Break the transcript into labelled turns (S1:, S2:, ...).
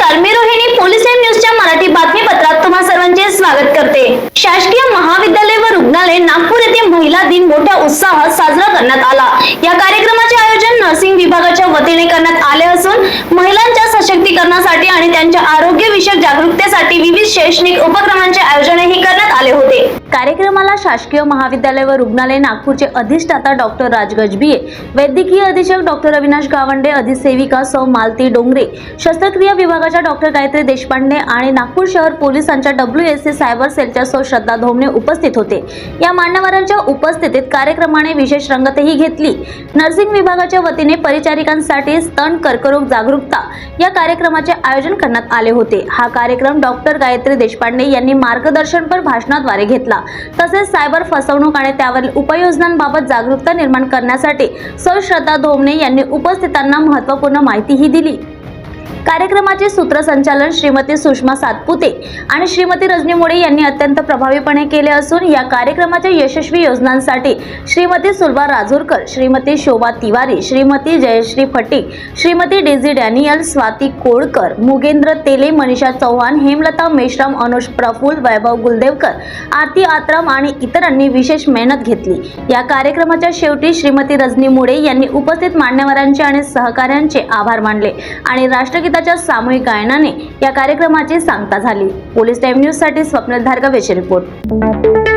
S1: नमस्कार मी Rohini police time न्यूजच्या मराठी बातमीपत्रात तुम्हा सर्वांचे स्वागत करते. शासकीय महाविद्यालय व रुग्णालय नागपूर येथे महिला दिन मोठ्या उत्साहात साजरा करण्यात आला. या कार्यक्रमाचे आयोजन नर्सिंग विभागाच्या वतीने करण्यात आले असून महिला सशक्तीकरणासाठी आणि त्यांच्या आरोग्य विषयक जागरूकतेसाठी विविध शैक्षणिक उपक्रमांचे आयोजनही करण्यात आले होते. कार्यक्रमाला शासकीय महाविद्यालय व रुग्णालय नागपूरचे अधिष्ठाता डॉक्टर राज गजबिये वैद्यकीय अधीक्षक डॉक्टर अविनाश गावंडे अधिसेविका सौ मालती डोंगरे शस्त्रक्रिया विभागाच्या डॉक्टर गायत्री देशपांडे आणि नागपूर शहर पोलिसांच्या डब्ल्यू एस सी सायबर सेलच्या सौ श्रद्धा धोमणे उपस्थित होते. या मान्यवरांच्या उपस्थितीत कार्यक्रमाने विशेष रंगतही घेतली. नर्सिंग विभागाच्या वतीने परिचारिकांसाठी स्तन कर्करोग जागरूकता या कार्यक्रम कार्यक्रमाचे आयोजन करण्यात आले होते. हा कार्यक्रम डॉक्टर गायत्री देशपांडे यांनी मार्गदर्शनपर भाषणाद्वारे घेतला. तसेच सायबर फसवणूक आणि त्यावरील उपाययोजनांबाबत जागरूकता निर्माण करण्यासाठी सौ श्रद्धा धोमणे यांनी उपस्थितांना महत्त्वपूर्ण माहितीही दिली. कार्यक्रमाचे सूत्रसंचालन श्रीमती सुषमा सातपुते आणि श्रीमती रजनी मोडे यांनी अत्यंत प्रभावीपणे केले असून या कार्यक्रमाच्या यशस्वी योजनांसाठी श्रीमती सुलभा राजूरकर श्रीमती शोभा तिवारी श्रीमती जयश्री फटीक श्रीमती डेझी डॅनियल स्वाती कोळकर मुगेंद्र तेले मनीषा चव्हाण हेमलता मेश्राम अनुष प्रफुल वैभव गुलदेवकर आरती आत्राम आणि इतरांनी विशेष मेहनत घेतली. या कार्यक्रमाच्या शेवटी श्रीमती रजनी मुडे यांनी उपस्थित मान्यवरांचे आणि सहकाऱ्यांचे आभार मानले आणि संगीताच्या सामूहिक गायनाने या कार्यक्रमाची सांगता झाली. पोलीस टाइम न्यूजसाठी स्वप्नील धारगवेचे रिपोर्ट.